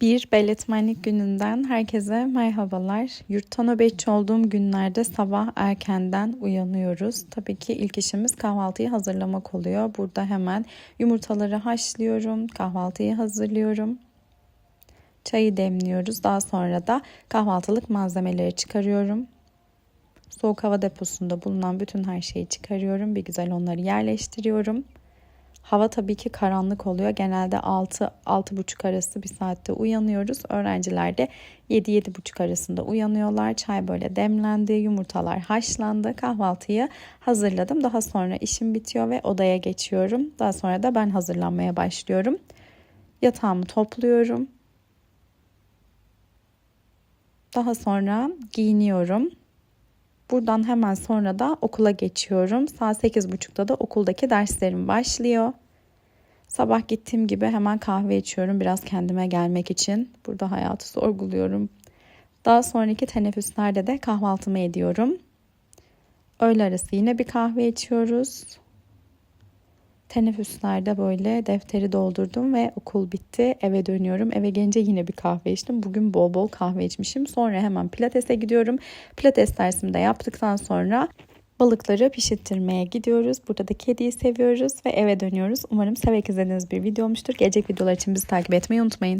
Bir belletmenlik gününden herkese merhabalar. Yurtta nöbetçi olduğum günlerde sabah erkenden uyanıyoruz. Tabii ki ilk işimiz kahvaltıyı hazırlamak oluyor. Burada hemen yumurtaları haşlıyorum, kahvaltıyı hazırlıyorum. Çayı demliyoruz. Daha sonra da kahvaltılık malzemeleri çıkarıyorum. Soğuk hava deposunda bulunan bütün her şeyi çıkarıyorum. Bir güzel onları yerleştiriyorum. Hava tabii ki karanlık oluyor. Genelde 6-6.30 arası bir saatte uyanıyoruz. Öğrenciler de 7-7.30 arasında uyanıyorlar. Çay böyle demlendi, yumurtalar haşlandı. Kahvaltıyı hazırladım. Daha sonra işim bitiyor ve odaya geçiyorum. Daha sonra da ben hazırlanmaya başlıyorum. Yatağımı topluyorum. Daha sonra giyiniyorum. Buradan hemen sonra da okula geçiyorum. Saat 8.30'da da okuldaki derslerim başlıyor. Sabah gittiğim gibi hemen kahve içiyorum biraz kendime gelmek için. Burada hayatı sorguluyorum. Daha sonraki teneffüslerde de kahvaltımı ediyorum. Öğle arası yine bir kahve içiyoruz. Teneffüslerde böyle defteri doldurdum ve okul bitti. Eve dönüyorum. Eve gelince yine bir kahve içtim. Bugün bol bol kahve içmişim. Sonra hemen pilatese gidiyorum. Pilates dersimi de yaptıktan sonra balıkları pişirttirmeye gidiyoruz. Burada da kediyi seviyoruz ve eve dönüyoruz. Umarım severek izlediğiniz bir video olmuştur. Gelecek videolar için bizi takip etmeyi unutmayın.